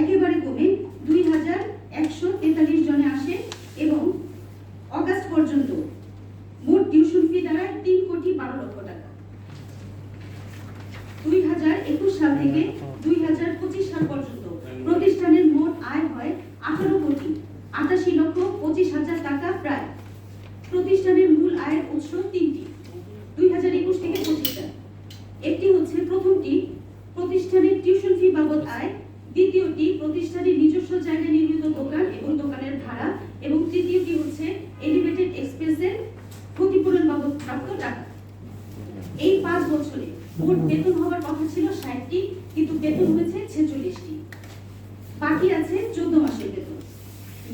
একেবারে কমে দুই হাজার একশো তেতাল্লিশ জনে আসে এবং অগাস্ট পর্যন্ত মোট টিউশন ফি দাঁড়ায় তিন কোটি বারো লক্ষ টাকা। দুই হাজার একুশ সাল থেকে দুই হাজার পঁচিশ সাল পর্যন্ত প্রতিষ্ঠানের মোট আয় হয় আঠারো কোটি আটাশি লক্ষ পঁচিশ হাজার টাকা প্রায়। প্রতিষ্ঠানের মূল আয়ের উৎস তিনটি। বছরে। মোট বেতন কথা ছিল ষাটটি, কিন্তু বেতন হয়েছে ছেচল্লিশটি। বাকি আছে চোদ্দ মাসের বেতন।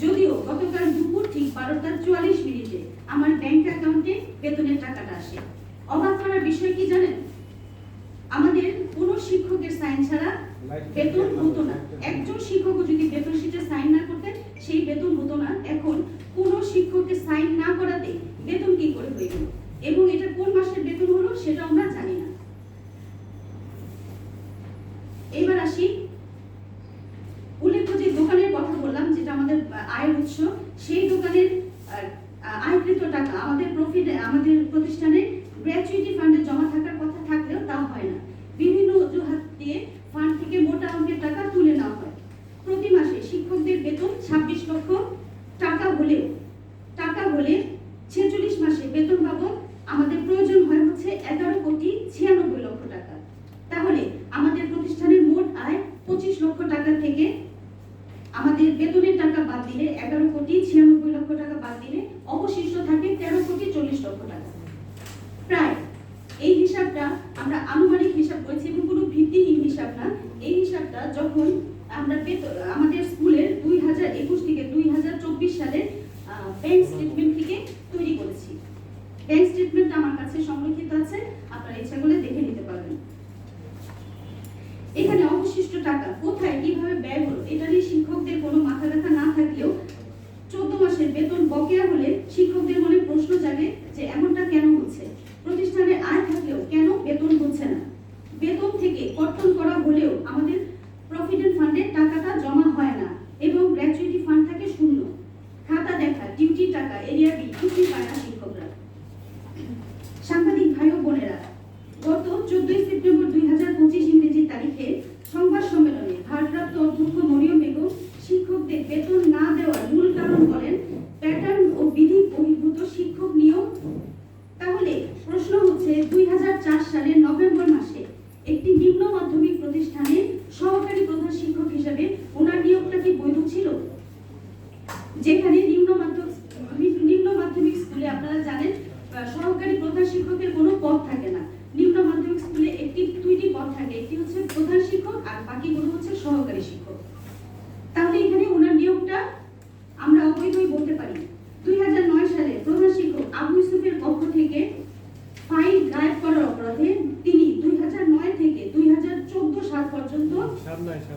যদিও গতকাল দুপুর ঠিক বারোটা চুয়াল্লিশ মিনিটে আমার ব্যাংক অ্যাকাউন্টে বেতনের টাকাটা আসে। অবাক করার বিষয় কি জানেন? আমাদের কোনো শিক্ষকের সাইন ছাড়া বেতন হতো না। একজন শিক্ষক যদি বেতন সাইন না করতেন, সেই বেতন হতো না। এখন শিক্ষকের সাইন না করাতে বেতন কি করে হয়ে গেল? এবং এটা কোন মাসের বেতন হলো সেটা আমরা জানি না। এবার আসি। উল্লেখ্য যে দোকানের কথা বললাম, যেটা আমাদের আয়ের উৎস, সেই দোকানের আয়কৃত টাকা আমাদের প্রফিট আমাদের প্রতিষ্ঠানে গ্র্যাচুইটি ফান্ডে জমা আমাদের বেতনের টাকা বাদ দিলে এগারো কোটি ছিয়ানব্বই লক্ষ টাকা বাদ দিলে অবশিষ্ট থাকে তেরো কোটি চল্লিশ লক্ষ টাকা। প্রায় এই হিসাবটা আমরা আনুমানিক হিসাব করেছি এবং কোনো ভিত্তিহীন হিসাব না। এই হিসাবটা যখন আমরা বেতন আমাদের সামনে এসে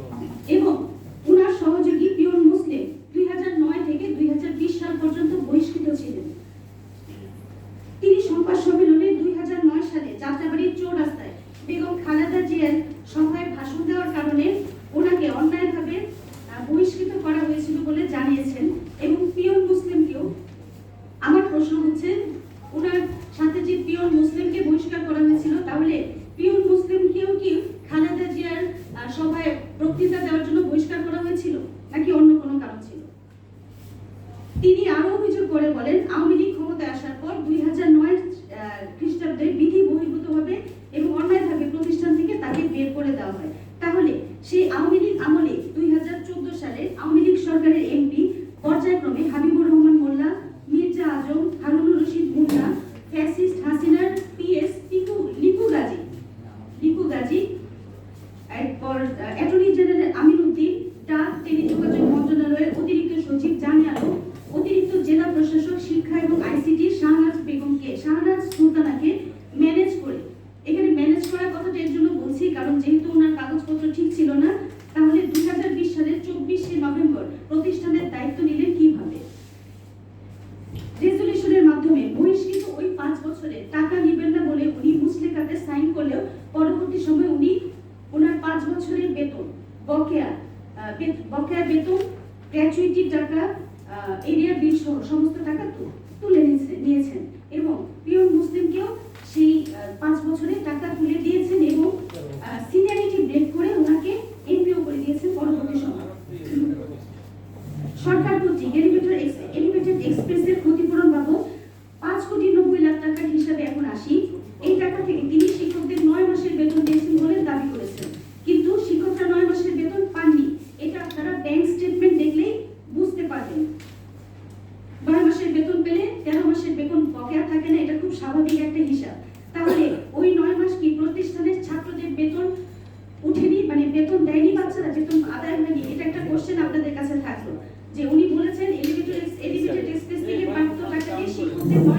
করে দেওয়া হয়। তাহলে সেই আহ বকেয়া বেতন গ্র্যাচুইটির টাকা এরিয়া বিল সহ সমস্ত টাকা তুলে নিয়েছেন এবং পিওর মুসলিমকেও সেই পাঁচ বছরের টাকা তুলে দিয়েছেন এবং সিনিয়রিটি Gracias.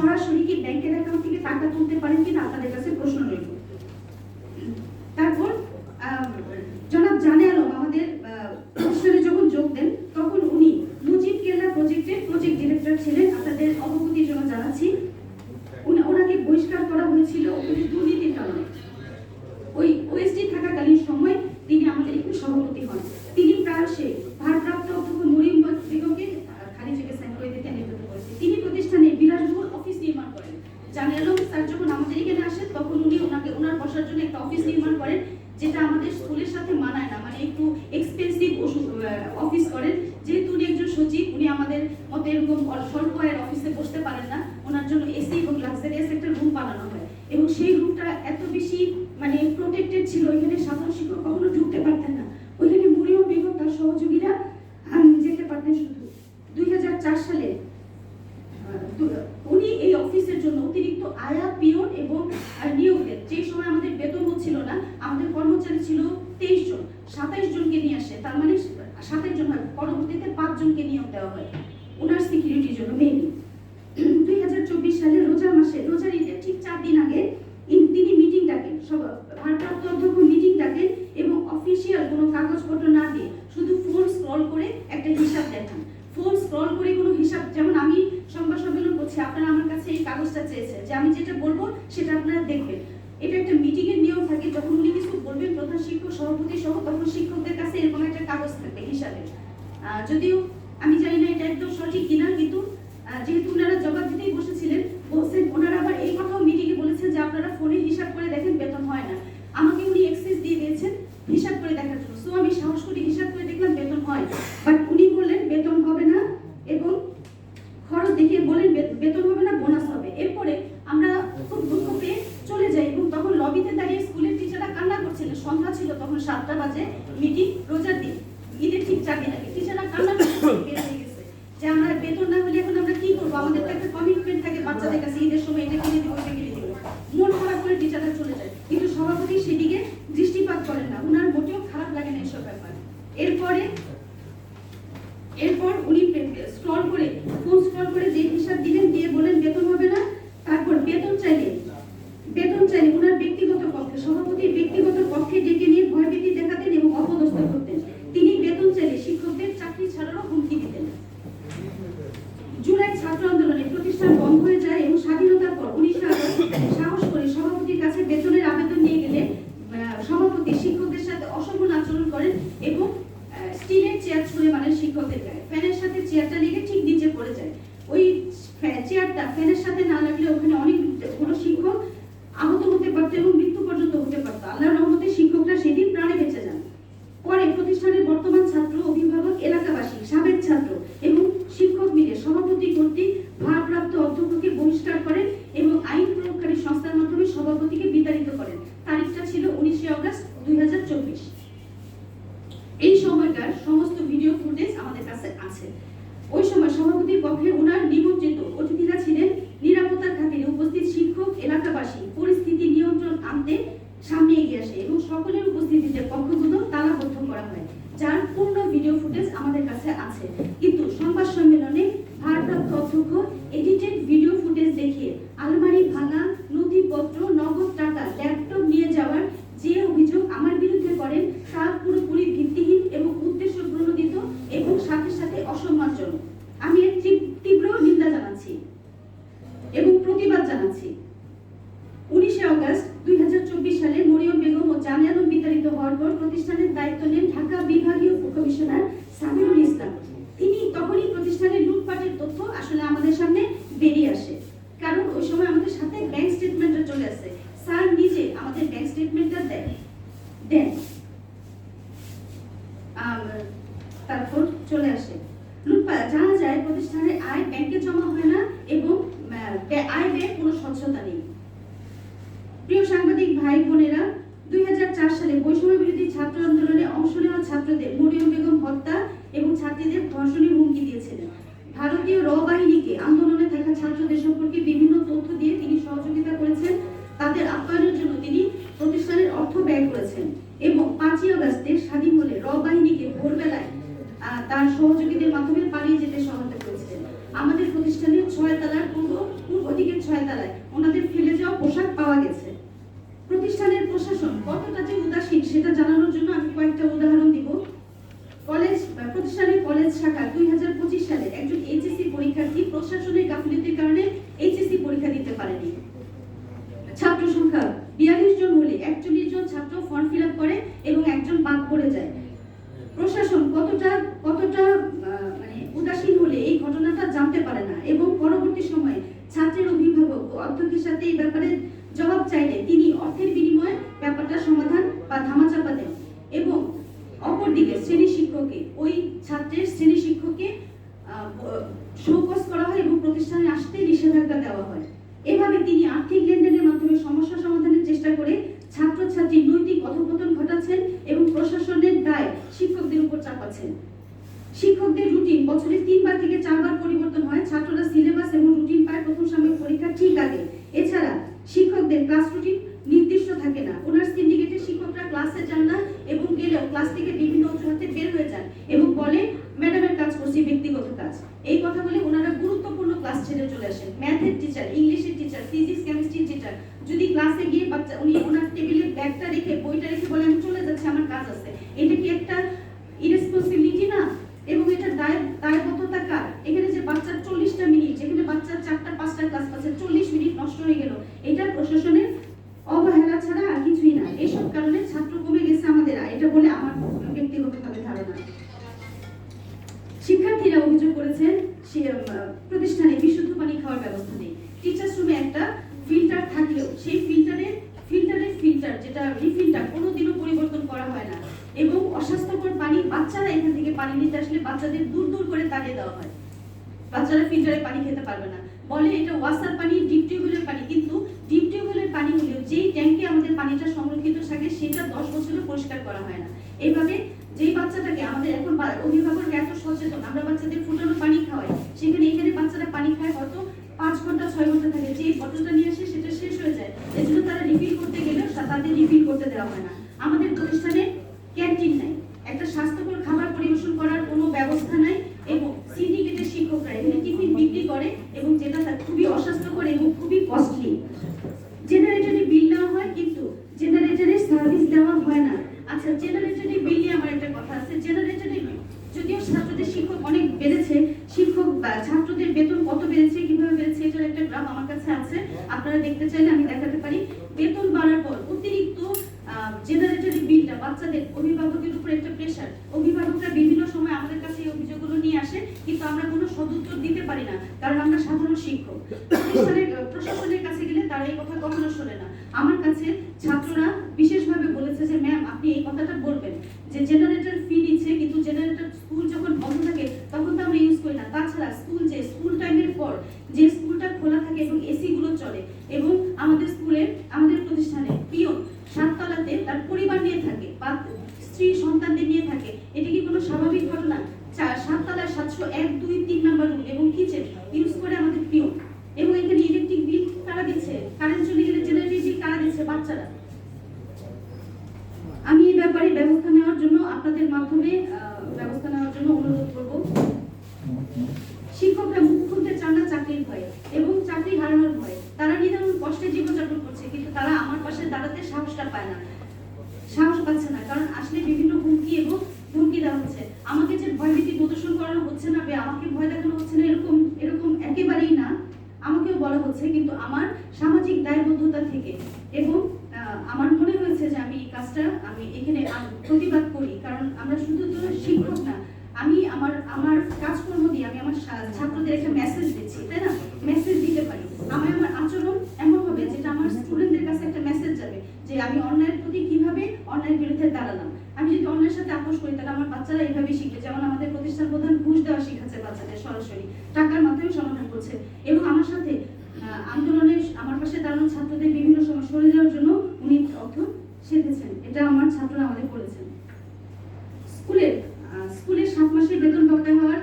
সরাসরি কি ব্যাংকের অ্যাকাউন্ট থেকে টাকা তুলতে পারেন কিনা আপনাদের কাছে প্রশ্ন রয়েছে ইউনিট ছিল, ওইখানে সাধারণ শিক্ষক কখনো ঢুকতে পারতেন না। ওইখানে মুরিও বেগম, তার সহযোগীরা যেতে পারতেন শুধু। দুই সালে উনি এই অফিসের জন্য অতিরিক্ত আয়া, পিয়ন এবং নিয়োগের, যে সময় আমাদের বেতন হচ্ছিল না, আমাদের কর্মচারী ছিল তেইশ জন। সাতাইশ জনকে নিয়ে আসে, তার মানে সাতাইশ জন পরবর্তীতে পাঁচজনকে নিয়োগ দেওয়া হয়। ওনার সিকিউরিটির জন্য মেইনলি কাগজপত্র না দিয়ে শুধু ফোন স্ক্রল করে একটা হিসাব দেখান। ফোন স্ক্রল করে কোনো হিসাব, যেমন আমি সংবাদ সম্মেলন করছি, আপনারা আমার কাছে এই কাগজটা চেয়েছে যে আমি যেটা বলব সেটা আপনারা দেখবেন। এটা একটা মিটিং এর নিয়ম থাকে, যখন উনি কিছু বলবেন, প্রধান শিক্ষক, সভাপতি সহ, তখন শিক্ষকদের কাছে এরকম একটা কাগজ থাকবে হিসাবে। যদিও আমি জানি না এটা একদম সঠিক কিনা, কিন্তু যেহেতু ওনারা জবাব দিতেই বসেছিলেন, বলছেন ওনারা আবার এই কথাও মিটিং এ বলেছেন যে আপনারা ফোনে হিসাব করে দেখেন, বেতন হয় না। আমাকে উনি এক্সেস দিয়ে দিয়েছেন, হিসাব করে দেখার জন্য। সো আমি সাহস করে হিসাব করে দেখলাম বেতন হয়। বাট দুই এই সময়টার সমস্ত ভিডিও ফুটেজ আমাদের কাছে আছে। ওই সময় সভাপতির পক্ষে ওনার নিমন্ত্রিত অতিথিরা ছিলেন। নিরাপত্তার খাতিরে উপস্থিত শিক্ষক, এলাকাবাসী, পরিস্থিতি নিয়ন্ত্রণ আনতে সামনে এগিয়ে আসে এবং সকলের উপস্থিতিতে কক্ষগুলো তালাবদ্ধ করা হয়, যার পূর্ণ ভিডিও ফুটেজ আমাদের কাছে আছে কিন্তু সংবাদ সম্মেলনে ভারপ্রাপ্ত অধ্যক্ষ এডিটেড ভিডিও ফুটেজ দেখিয়ে আলমারি ভাঙা নথিপত্র নগদ টাকা ল্যাপটপ নিয়ে যাওয়ার যে অভিযোগ আমার বিরুদ্ধে করেন তা পুরোপুরি ভিত্তিহীন এবং উদ্দেশ্য প্রণোদিত এবং সাথে সাথে অসম্মানজনক আমি এর তীব- তীব্র নিন্দা জানাচ্ছি এবং প্রতিবাদ জানাচ্ছি উনিশে অগস্ট দুই সালে মরিয়ম বেগম ও জানিয়ানুম বিতাড়িত হওয়ার পর প্রতিষ্ঠানের দায়িত্ব নেন ঢাকা বিভাগীয় কমিশনার সামিরুল ইসলাম তিনি তখনই প্রতিষ্ঠানের লুটপাটের তথ্য আসলে আমাদের সামনে বেরিয়ে আসে কারণ ওই সময় আমাদের সাথে ব্যাংক স্টেটমেন্টটা চলে আসে স্যার নিজে আমাদের ব্যাংক স্টেটমেন্টটা দেন দেন আম, তারপর চলে আসে লুটপাট জানা যায় প্রতিষ্ঠানের আয় ব্যাংকে জমা হয় না এবং আহ, ব্যয়- আয় ব্যয় কোনো স্বচ্ছতা নেই প্রিয় সাংবাদিক ভাই বোনেরা দুই সালে বৈষম্য বিরোধী ছাত্র আন্দোলনে অংশ নেওয়া ছাত্রদের মরিয়ম বেগম হত্যা এবং ছাত্রীদের ধর্ষণের হুমকি দিয়েছিলেন ভারতীয় র বাহিনীকে আন্দোলনে থাকা ছাত্রদের সম্পর্কে বিভিন্ন তথ্য দিয়ে তিনি সহযোগিতা করেছেন তাদের আপ্যায়নের জন্য তিনি প্রতিষ্ঠানের অর্থ ব্যয় করেছেন এবং পাঁচই আগস্টে স্বাধীন হলে র বাহিনীকে ভোরবেলায় আহ, তার সহযোগীদের মাধ্যমে পালিয়ে যেতে সহায়তা করেছিলেন আমাদের প্রতিষ্ঠানের ছয় তলার পূর্ব পূর্ব দিকের ছয় তলায়। ওনাদের ফেলে যাওয়া পোশাক পাওয়া গেছে। প্রতিষ্ঠানের প্রশাসন কতটা যে উদাসীন, সেটা জানানোর জন্য আমি কয়েকটা উদাহরণ দিব। কলেজ প্রতিষ্ঠানের কলেজ শাখা দুই সালে একজন এইচএসসি পরীক্ষার্থী প্রশাসনের গাফিলতির কারণে এইচএসসি পরীক্ষা দিতে পারেনি। ছাত্র সংখ্যা বিয়াল্লিশ জন হলে একচল্লিশ জন ছাত্র ফর্ম ফিল করে এবং একজন বাদ পড়ে যায়। প্রশাসন কতটা কতটা মানে উদাসীন হলে এই ঘটনাটা জানতে পারে না। এবং পরবর্তী সময়ে ছাত্রের ও অধ্যক্ষের সাথে এই ব্যাপারে জবাব চাইলে তিনি অর্থের বিনিময়ে ব্যাপারটা সমাধান বা ধামাচাপা দেন এবং অপরদিকে শ্রেণি শিক্ষককে ওই ছাত্রের শ্রেণি শিক্ষককে শোকজ করা হয় এবং প্রতিষ্ঠানে আসতে নিষেধাজ্ঞা দেওয়া হয় এভাবে তিনি আর্থিক লেনদেনের মাধ্যমে সমস্যা সমাধানের চেষ্টা করে ছাত্রছাত্রীর নৈতিক অধপতন ঘটাচ্ছেন এবং প্রশাসনের দায় শিক্ষকদের উপর চাপাচ্ছেন শিক্ষকদের রুটিন বছরে তিনবার থেকে চারবার পরিবর্তন হয় ছাত্ররা সিলেবাস এবং রুটিন পায় প্রথম সাময়িক পরীক্ষা ঠিক আগে এছাড়া শিক্ষকদের ক্লাস রুটিন নির্দিষ্ট থাকে না ওনার সিন্ডিকেটের শিক্ষকরা ক্লাসে যান না এবং গেলেও ক্লাস থেকে বিভিন্ন অজুহাতে বের হয়ে যান এবং বলে ম্যাডামের কাজ করছি ব্যক্তিগত কাজ এই কথা বলে ওনারা গুরুত্বপূর্ণ ক্লাস ছেড়ে চলে আসেন ম্যাথের টিচার ইংলিশের টিচার ফিজিক্স কেমিস্ট্রির টিচার যদি ক্লাসে গিয়ে বাচ্চা উনি ওনার টেবিলে ব্যাগটা রেখে বইটা রেখে বলে আমি চলে যাচ্ছি আমার কাজ আছে এটা কি একটা ইরেসপন্সিবিলিটি না এবং এটা দায় দায়বদ্ধতা কার এখানে যে বাচ্চার চল্লিশটা মিনিট যেখানে বাচ্চার চারটা পাঁচটা ক্লাস পাচ্ছে চল্লিশ মিনিট নষ্ট হয়ে গেল এটা প্রশাসনের অবহেলা ছাড়া আর কিছুই না এসব কারণে ছাত্র কমে গেছে আমাদের আর এটা বলে আমার ব্যক্তিগতভাবে ধারণা শিক্ষার্থীরা অভিযোগ করেছেন, সে প্রতিষ্ঠানে বিশুদ্ধ পানি খাওয়ার ব্যবস্থা নেই। টিচার্স রুমে একটা ফিল্টার থাকলেও সেই ফিল্টারের ফিল্টারের ফিল্টার যেটা রিফিলটা কোনোদিনও পরিবর্তন করা হয় না। এবং অস্বাস্থ্যকর পানি বাচ্চারা এখান থেকে পানি নিতে আসলে বাচ্চাদের দূর দূর করে তাড়িয়ে দেওয়া হয়। বাচ্চারা ফিল্টারে পানি খেতে পারবে না। বলে এটা ওয়াসার পানি ডিপ টিউবওয়েলের পানি, কিন্তু ডিপ টিউবওয়েলের পানি হলেও যেই ট্যাঙ্কে আমাদের পানিটা সংরক্ষিত থাকে, সেটা দশ বছরে পরিষ্কার করা হয় না। এইভাবে যেই বাচ্চাটাকে আমাদের এখন অভিভাবকরা এত সচেতন, আমরা বাচ্চাদের ফুটানো পানি খাওয়াই, সেখানে এখানে বাচ্চারা পানি খায় হয়তো পাঁচ ঘণ্টা, ছয় ঘণ্টা থাকে, যে বটলটা নিয়ে আসে সেটা শেষ হয়ে যায়। এজন্য তারা রিফিল করতে গেলেও তাদের রিফিল করতে দেওয়া হয় না। আমাদের প্রতিষ্ঠানে ক্যান্টিন নাই। একটা স্বাস্থ্যকর খাবার পরিবেশন করার কোনো ব্যবস্থা নাই এবং সিন্ডিকেটের শিক্ষকরা এখানে টিফিন বিক্রি করে এবং যেটা খুবই অস্বাস্থ্যকর এবং খুবই কস্টলি জেনারেটরে বিল নেওয়া হয় কিন্তু জেনারেটরে সার্ভিস দেওয়া হয় না আচ্ছা জেনারেটরে বিল নিয়ে আমার একটা কথা আছে জেনারেটরে যদিও ছাত্রদের শিক্ষক অনেক বেড়েছে শিক্ষক বা ছাত্রদের বেতন কত বেড়েছে কীভাবে বেড়েছে এটা স্টাফ আমার কাছে আছে আপনারা দেখতে চাইলে আমি দেখাতে পারি বেতন বাড়ার পর অতিরিক্ত জেনারেটরি বিলটা বাচ্চাদের অভিভাবকের উপর একটা প্রেশার অভিভাবকরা বিভিন্ন সময় আমাদের কাছে এই অভিযোগগুলো নিয়ে আসে কিন্তু আমরা কোনো সদুত্তর দিতে পারি না কারণ আমরা সাধারণ শিক্ষক প্রতিষ্ঠানের আহ, প্রশাসনের কাছে গেলে তারা এই কথা কখনো শোনে না আমার কাছে ছাত্ররা বিশেষভাবে বলেছে যে ম্যাম আপনি এই কথাটা বলবেন যে জেনারেটর ফি নিচ্ছে কিন্তু জেনারেটর স্কুল যখন বন্ধ থাকে তখন তো আমরা ইউজ করি না তাছাড়া স্কুল যে স্কুল টাইমের পর যে স্কুলটা খোলা থাকে এবং এসি গুলো চলে এবং আমাদের স্কুলে আমাদের প্রতিষ্ঠানে পিয়ন সাততলাতে তার পরিবার নিয়ে থাকে বা স্ত্রী সন্তানদের নিয়ে থাকে। এটা কি কোনো স্বাভাবিক ঘটনা? চার সাততলায় সাতশো এক, দুই, তিন নাম্বার রুম এবং কিচেন। ইউজ করে আমাদের পিয়ন এবং এখানে ইলেকট্রিক বিল কারা দিচ্ছে? কারেন্ট চলে গেলে জেনারেটর বিল কারা দিচ্ছে? বাচ্চারা। আমি এই ব্যাপারে ব্যবস্থা নেওয়ার জন্য আপনাদের মাধ্যমে ব্যবস্থা নেওয়ার জন্য অনুরোধ করব। শিক্ষকরা মুখ খুলতে চান না চাকরির ভয়ে এবং চাকরি হারানোর ভয়ে। তারা নিদারুণ কষ্টে জীবনযাপন করছে, কিন্তু তারা আমার পাশে দাঁড়াতে সাহসটা পায় না। সাহস পাচ্ছে না। কারণ আসলে বিভিন্ন হুমকি এবং হুমকি দেওয়া হচ্ছে। আমাকে যে ভয়ভীতি প্রদর্শন করানো হচ্ছে না আমাকে ভয় দেখানো হচ্ছে না, এরকম এরকম একেবারেই না। আমাকেও বলা হচ্ছে, কিন্তু আমার সামাজিক দায়বদ্ধতা থেকে। এবং আমার মনে হয়েছে যে আমি এই কাজটা, আমি এখানে প্রতিবাদ করি, কারণ আমরা শুধু তো শিক্ষক না। আমি আমার আমার কাজকর্ম দিয়ে আমি আমার ছাত্রদের একটা মেসেজ দিচ্ছি, তাই না? মেসেজ দিতে পারি আমি আমার আচরণ এমন হবে যেটা আমার স্টুডেন্টদের কাছে একটা মেসেজ যাবে যে আমি অন্যায়ের প্রতি কীভাবে অন্যায়ের বিরুদ্ধে দাঁড়ালাম আমি যদি অন্যায়ের সাথে আপোষ করি তাহলে আমার বাচ্চারা এইভাবেই শিখবে যেমন আমাদের প্রতিষ্ঠান প্রধান ঘুষ দেওয়া শিখাচ্ছে বাচ্চাদের সরাসরি। টাকার মাধ্যমে সমাধান করছে এবং আমার সাথে আহ, আন্দোলনে আমার পাশে দাঁড়ানো ছাত্রদের বিভিন্ন সময় সরে যাওয়ার জন্য উনি অর্থ সেধেছেন এটা আমার ছাত্ররা আমাদের বলেছেন স্কুলের আহ, স্কুলের সাত মাসের বেতন বকেয়া হওয়ার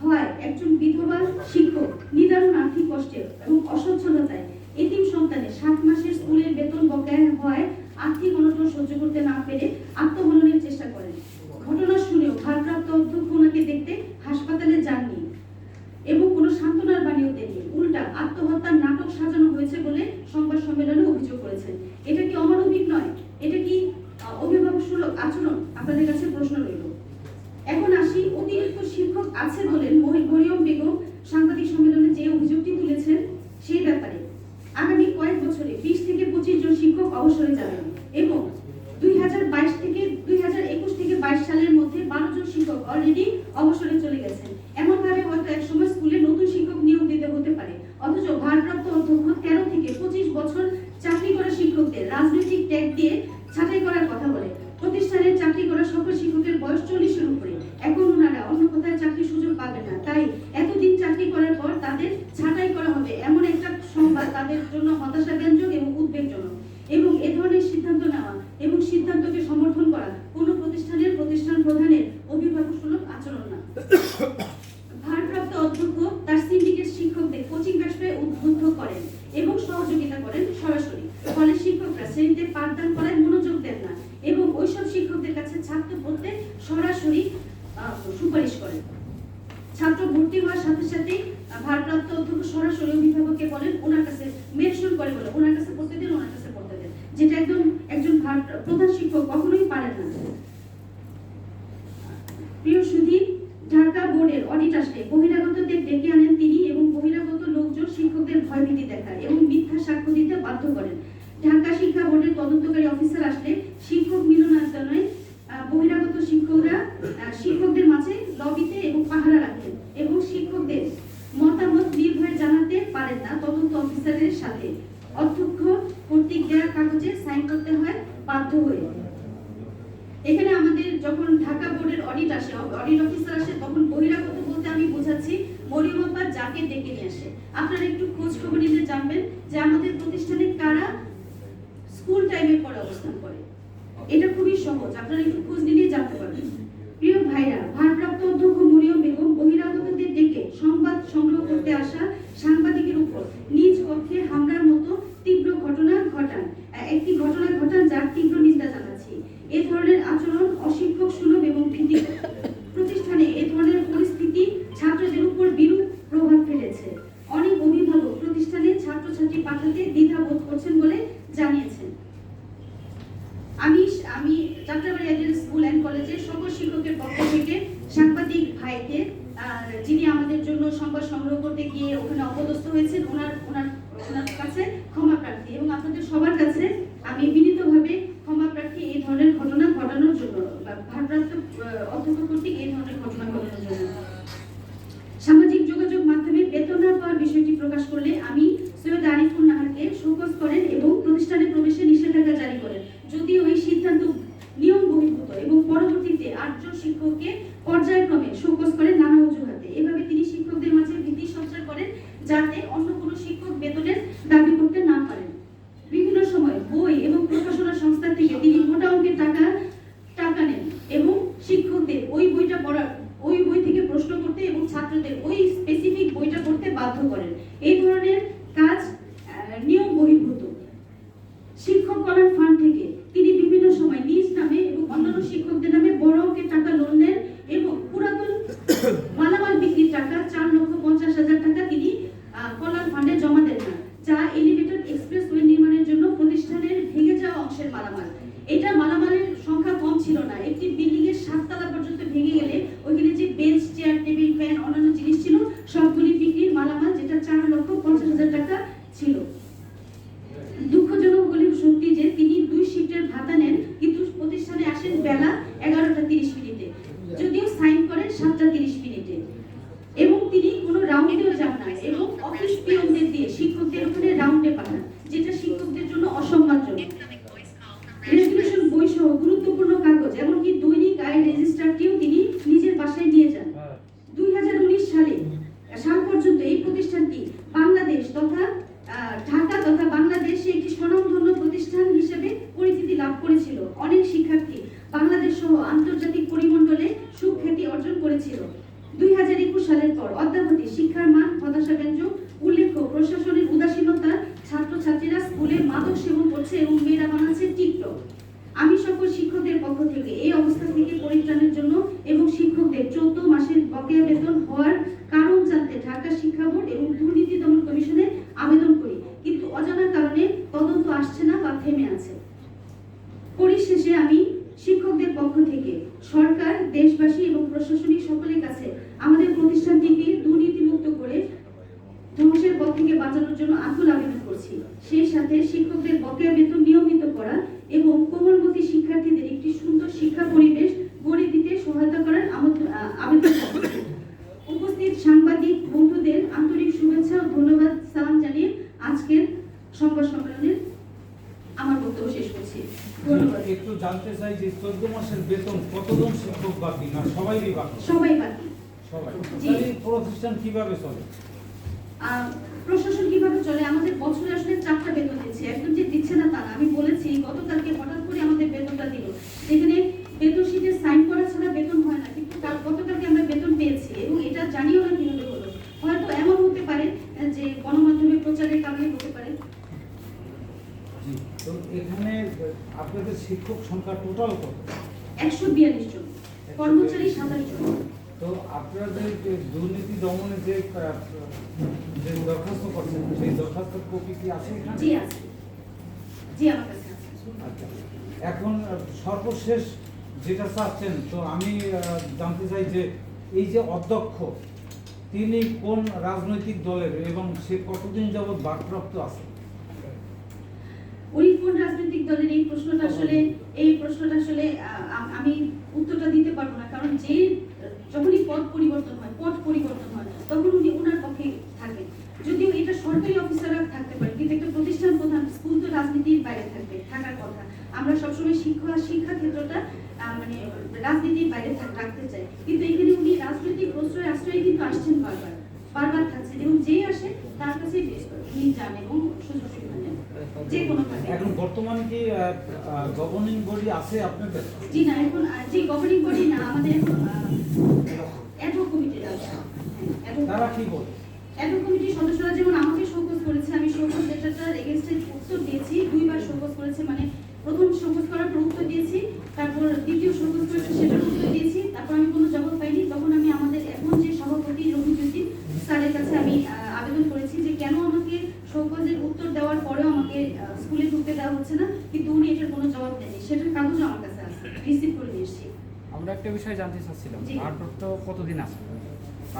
হয় একজন বিধবা শিক্ষক নিদারুণ আর্থিক কষ্টে এবং অসচ্ছলতায় এতিম সন্তানের সাত মাসের স্কুলের বেতন বকেয়া হয় আর্থিক অনটন সহ্য করতে না পেরে আত্মহননের চেষ্টা করেন ঘটনা শুনেও ভারপ্রাপ্ত অধ্যক্ষ ওনাকে দেখতে হাসপাতালে যাননি এবং কোনো সান্ত্বনার বাণীও দেননি উল্টা আত্মহত্যার নাটক সাজানো হয়েছে বলে সংবাদ সম্মেলনে অভিযোগ করেছেন কি অমানবিক নয় এটা কি আহ, অভিভাবক সুলভ আচরণ আপনাদের কাছে প্রশ্ন রইল এখন আসি অতিরিক্ত শিক্ষক আছে বলে মহি- মরিয়ম বেগম সাংবাদিক সম্মেলনে যে অভিযোগটি তুলেছেন সেই ব্যাপারে আগামী কয়েক বছরে বিশ থেকে পঁচিশ জন শিক্ষক অবসরে যাবেন এবং দুই থেকে দুই থেকে বাইশ সালের মধ্যে বারো জন শিক্ষক অলরেডি অবসরে চলে গেছেন এমন ভাবে হয়তো এক সময় স্কুলে নতুন শিক্ষক নিয়োগ দিতে হতে পারে অথচ ভারপ্রাপ্ত অধ্যক্ষ তেরো থেকে পঁচিশ বছর চাকরি করা শিক্ষকদের রাজনৈতিক ট্যাগ দিয়ে ছাঁটাই করার কথা বলে প্রতিষ্ঠানে চাকরি করা সকল শিক্ষকের বয়স চল্লিশের উপরে এখন ওনারা অন্য কোথায় চাকরির সুযোগ পাবেন না তাই এতদিন চাকরি করার পর তাদের ছাঁটাই করা হবে এমন একটা সংবাদ তাদের জন্য হতাশাব্যঞ্জক এবং উদ্বেগজনক এবং এ ধরনের সিদ্ধান্ত নেওয়া এবং সিদ্ধান্তকে সমর্থন করা কোনো প্রতিষ্ঠানের প্রতিষ্ঠান প্রধানের অভিভাবক সুলভ আচরণ না ভারপ্রাপ্ত অধ্যক্ষ তার সিন্ডিকেট শিক্ষকদের কোচিং ব্যাপারে উদ্বুদ্ধ করেন এবং সহযোগিতা করেন সরাসরি ফলে শিক্ষকরা শ্রেণীতে পাঠদান করায় মনোযোগ দেন না এবং ওইসব শিক্ষকদের কাছে ছাত্র পড়তে সরাসরি আহ, সুপারিশ করেন ছাত্র ভর্তি হওয়ার সাথে সাথে ভারপ্রাপ্ত অধ্যক্ষ সরাসরি অভিভাবককে বলেন ওনার কাছে মেনশন করে বলে ওনার কাছে পড়তে দিন ওনার কাছে পড়তে দেন যেটা একজন একজন ভার- প্রধান শিক্ষক কখনোই পারেন না প্রিয় সুধী ঢাকা বোর্ডের অডিট আসলে বহিরাগতদের ডেকে আনেন তিনি এবং বহিরাগত লোকজন শিক্ষকদের ভয়ভীতি দেখায় এবং মিথ্যা সাক্ষ্য দিতে বাধ্য করেন ঢাকা শিক্ষা বোর্ডের তদন্তকারী অফিসার আসলে শিক্ষক মিলনায়তনে আহ, বহিরাগত শিক্ষকরা আহ, শিক্ষকদের মাঝে লবিতে এবং পাহারা রাখেন এবং শিক্ষকদের মতামত নির্ভয়ে জানাতে পারেন না। তদন্ত অফিসারের সাথে অধ্যক্ষ কর্তৃক দেওয়া কাগজে সাইন করতে হয়, বাধ্য হয়ে। এখানে আমাদের যখন ঢাকা বোর্ডের অডিট আসে অডিট অফিসার আসে, তখন বহিরাগত বলতে আমি বোঝাচ্ছি, মরিয়ম আব্বা যাকে ডেকে নিয়ে আসে। আপনারা একটু খোঁজ খবর নিলে জানবেন যে আমাদের প্রতিষ্ঠানে কারা স্কুল টাইমের পরে অবস্থান করে। এটা খুবই সহজ, আপনারা একটু খোঁজ নিলেই জানতে পারবেন। প্রিয় ভাইরা, ভারপ্রাপ্ত অধ্যক্ষ মরিয়ম বেগম বহিরাগতদের ডেকে সংবাদ সংগ্রহ করতে আসা সাংবাদিকের উপর নিজ কক্ষে হামলার মতো তীব্র ঘটনা ঘটান। একটি ঘটনা ঘটান যার তীব্র নিন্দা জানাচ্ছি। এ ধরনের আচরণ অশিক্ষক সুলভ এবং ভীতিকর প্রতিষ্ঠানে এ ধরনের পরিস্থিতি ছাত্রদের উপর বিরূপ প্রভাব ফেলেছে। অনেক অভিভাবক প্রতিষ্ঠানে ছাত্রছাত্রী পাঠাতে দ্বিধা বোধ করছেন বলে জানিয়েছেন। আমি আমি যাত্রাবাড়ি স্কুল অ্যান্ড কলেজের সকল শিক্ষকের পক্ষ থেকে ভাইকে যিনি আমাদের জন্য সংবাদ সংগ্রহ করতে গিয়ে ওখানে অপদস্থ হয়েছেন, ওনার ওনার ওনার কাছে ক্ষমা প্রার্থী এবং আপনাদের সবার কাছে ছাত্রদের ওই স্পেসিফিক বইটা পড়তে বাধ্য করেন। এই ধরনের কাজ আহ, নিয়ম বহির্ভূত শিক্ষক কল্যাণ ফান্ড থেকে তিনি বিভিন্ন সময় নিজ নামে এবং অন্যান্য শিক্ষকদের নামে বড় অঙ্কের টাকা লোন নেন এবং পুরাতন মালামাল বিক্রির টাকা চার লক্ষ পঞ্চাশ হাজার টাকা তিনি আহ, কল্যাণ ফান্ডে জমা দেন না যা এলিভেটেড এক্সপ্রেসওয়ে নির্মাণের জন্য প্রতিষ্ঠানের ভেঙে যাওয়া অংশের মালামাল এটা মালামালের সংখ্যা কম ছিল না একটি বিল্ডিং এর সাততলা পর্যন্ত ভেঙে গেলে ওইখানে যে বেঞ্চ চেয়ার টেবিল ফ্যান অন্যান্য জিনিস ছিল সবগুলি বিক্রির মালামাল যেটা চার লক্ষ পঞ্চাশ হাজার টাকা ছিল দুঃখজনক হলেও সত্যি যে তিনি দুই শিফটের ভাতা নেন কিন্তু প্রতিষ্ঠানে আসেন বেলা এগারোটা তিরিশ মিনিটে যদিও সাইন করেন সাতটা তিরিশ মিনিটে এবং তিনি কোনো রাউন্ডেও যান না এবং অফিস দিয়ে শিক্ষকদের ওখানে রাউন্ডে পাঠান যেটা শিক্ষকদের জন্য অসম্মানজনক রেজলিউশন বই সহ গুরুত্বপূর্ণ কাগজ এমনকি দৈনিক আয় রেজিস্টারটিও তিনি নিজের বাসায় নিয়ে যান দুই সালে সাল পর্যন্ত এই প্রতিষ্ঠানটি বাংলাদেশ তথা আহ, ঢাকা তথা বাংলাদেশে একটি স্বনামধন্য প্রতিষ্ঠান হিসেবে পরিচিতি লাভ করেছিল অনেক শিক্ষার্থী বাংলাদেশ সহ আন্তর্জাতিক পরিমণ্ডলে সুখ্যাতি অর্জন করেছিল দুই হাজার একুশ সালের পর অদ্যাবধি শিক্ষার মান হতাশাব্যঞ্জক উল্লেখ্য প্রশাসনের উদাসীনতা ছাত্রছাত্রীরা স্কুলে মাদক সেবন করছে এবং মেয়েরা বানাচ্ছে টিকটক আমি সকল শিক্ষকদের পক্ষ থেকে এই অবস্থা থেকে পরিত্রাণের জন্য এবং শিক্ষকদের চোদ্দ মাসের বকেয়া বেতন হওয়ার কারণ জানতে ঢাকা শিক্ষা বোর্ড এবং দুর্নীতি দমন কমিশনে আবেদন করি কিন্তু অজানা কারণে তদন্ত আসছে না বা থেমে আছে। পরিশেষে আমি শিক্ষকদের পক্ষ থেকে সরকার, দেশবাসী এবং প্রশাসনিক সকলের কাছে আমাদের প্রতিষ্ঠানটিকে দুর্নীতিমুক্ত করে ধ্বংসের পথ থেকে বাঁচানোর জন্য আকুল আবেদন করছি। সেই সাথে শিক্ষকদের বকেয়া বেতন নিয়মিত করা এবং কোমলমতি শিক্ষার্থীদের একটি সুন্দর শিক্ষা পরিবেশ গড়ে দিতে সহায়তা করার আবেদন উপস্থিত সাংবাদিক বন্ধুদের আন্তরিক শুভেচ্ছা ও ধন্যবাদ সালাম জানিয়ে আজকের সংবাদ সম্মেলনের আমার বক্তব্য শেষ করছি ধন্যবাদ একটু জানতে চাই যে চোদ্দ মাসের বেতন কতজন শিক্ষক বাকি না সবাই বাকি? সবাই বাকি। সবাই। তাহলে প্রতিষ্ঠান কীভাবে চলে? প্রশাসন কীভাবে চলে? আমাদের বছরে আসলে চারটা বেতন দিচ্ছে। একদম যে দিচ্ছে না তা না। আমি বলেছি গতকালকে হঠাৎ করে আমাদের বেতনটা দিল। যেখানে বেতন শিটে সাইন করা ছাড়া বেতন হয় না কিন্তু কাল গতকালকে আমরা বেতন পেয়েছি এবং এটা জানিও না কীভাবে হলো হয়তো এমন হতে পারে আহ, যে গণমাধ্যমে প্রচারের কারণে হতে পারে জি তো এখানে আপনাদের শিক্ষক সংখ্যা টোটাল কত? একশো বিয়াল্লিশ জন। কর্মচারী সাতাশ জন। তো আপনাদের যে দুর্নীতি দমনে যে যে দরখাস্ত করছেন সেই দরখাস্তের কপি কি আছে এখানে? জি আছে। জি আমার কাছে আছে। আচ্ছা। এখন সর্বশেষ যেটা চাচ্ছেন তো আমি জানতে চাই যে এই যে অধ্যক্ষ তিনি কোন রাজনৈতিক দলের এবং সে কতদিন যাবৎ বাকপ্রাপ্ত আছে? উনি কোন রাজনৈতিক দলের? এই প্রশ্নটা আসলে এই প্রশ্নটা আসলে আমি উত্তরটা দিতে পারব না। কারণ যে, যখনই পদ পরিবর্তন হয়, পদ পরিবর্তন হয়, তখন উনি ওনার পক্ষে থাকেন। যদিও এটা সরকারি অফিসাররা থাকতে পারে, কিন্তু একটা প্রতিষ্ঠান প্রধান, স্কুল তো রাজনীতির বাইরে থাকবে, থাকার কথা। আমরা সবসময় শিক্ষা শিক্ষা ক্ষেত্রটা মানে রাজনীতির বাইরে থাক- রাখতে চাই কিন্তু এখানে উনি রাজনৈতিক প্রশ্রয় আশ্রয়ে কিন্তু আসছেন বারবার বারবার থাকছেন এবং যে আসে তার কাছে উনি যান এবং সুযোগ সুবিধা নেন যে কোনো ভাবে এখন বর্তমানে কি গভর্নিং বডি আছে আপনাদের? জি না এখন জি গভর্নিং বডি না আমাদের এখন অ্যাডহক কমিটির আছে। তারা কি বলে? অ্যাডহক কমিটির সদস্যরা যেমন আমাকে শোকজ করেছে আমি শোকজ লেটারটার এগেনস্টে উত্তর দিয়েছি দুইবার শোকজ করেছে মানে প্রথম শোকজ করার পর উত্তর দিয়েছি তারপর দ্বিতীয় শোকজ করেছে সেটার উত্তর দিয়েছি তারপর আমি কোনো জবাব পাইনি তখন আমি আমাদের এখন যে সভাপতি রবিজ্যোতি স্যারের কাছে আমি আবেদন কেন আমাকে উত্তর দেওয়ার পরেও আমাকে স্কুলে ঢুকতে দেওয়া হচ্ছে না কিন্তু উনি এটার কোনো জবাব দেননি। সেটার কাগজও আমার কাছে আছে। রিসিভ করে নিয়ে এসেছি। আমরা একটা বিষয় জানতে চাচ্ছিলাম। ভারপ্রাপ্ত কতদিন আছে?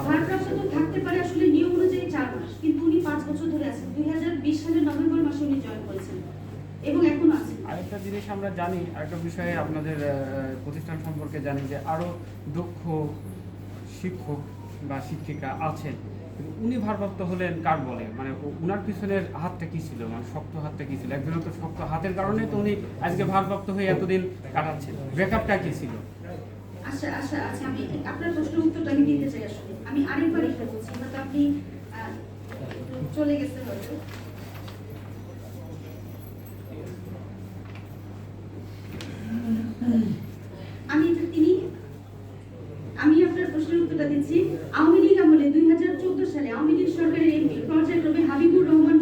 ভারপ্রাপ্ত তো থাকতে পারে আসলে নিয়ম অনুযায়ী চার মাস কিন্তু উনি পাঁচ বছর ধরে আছেন। দুই হাজার বিশ সালের নভেম্বর মাসে উনি জয়েন করেছেন এবং এখনও আছেন। আরেকটা জিনিস আমরা জানি আরেকটা বিষয়ে আপনাদের আহ, প্রতিষ্ঠান সম্পর্কে জানি যে আরও দক্ষ শিক্ষক বা শিক্ষিকা আছেন। উনি ভারপ্রাপ্ত হলেন কার বলে? মানে উনার পিছনের হাতটা কি ছিল? মানে শক্ত হাতটা কি ছিল? একজনের তো শক্ত হাতের কারণে তো উনি আজকে ভারপ্রাপ্ত হয়ে এতদিন কাটাচ্ছেন। ব্যাকআপটা কি ছিল? আচ্ছা আচ্ছা আচ্ছা আমি আপনার প্রশ্নের উত্তরটা আমি আমি আপনার প্রশ্নের উত্তরটা দিচ্ছি। আওয়ামী লীগ আমলে দুই হাজার চোদ্দ আওয়ামী লীগ সরকারের এমপি পর্যায়ক্রমে হাবিবুর রহমান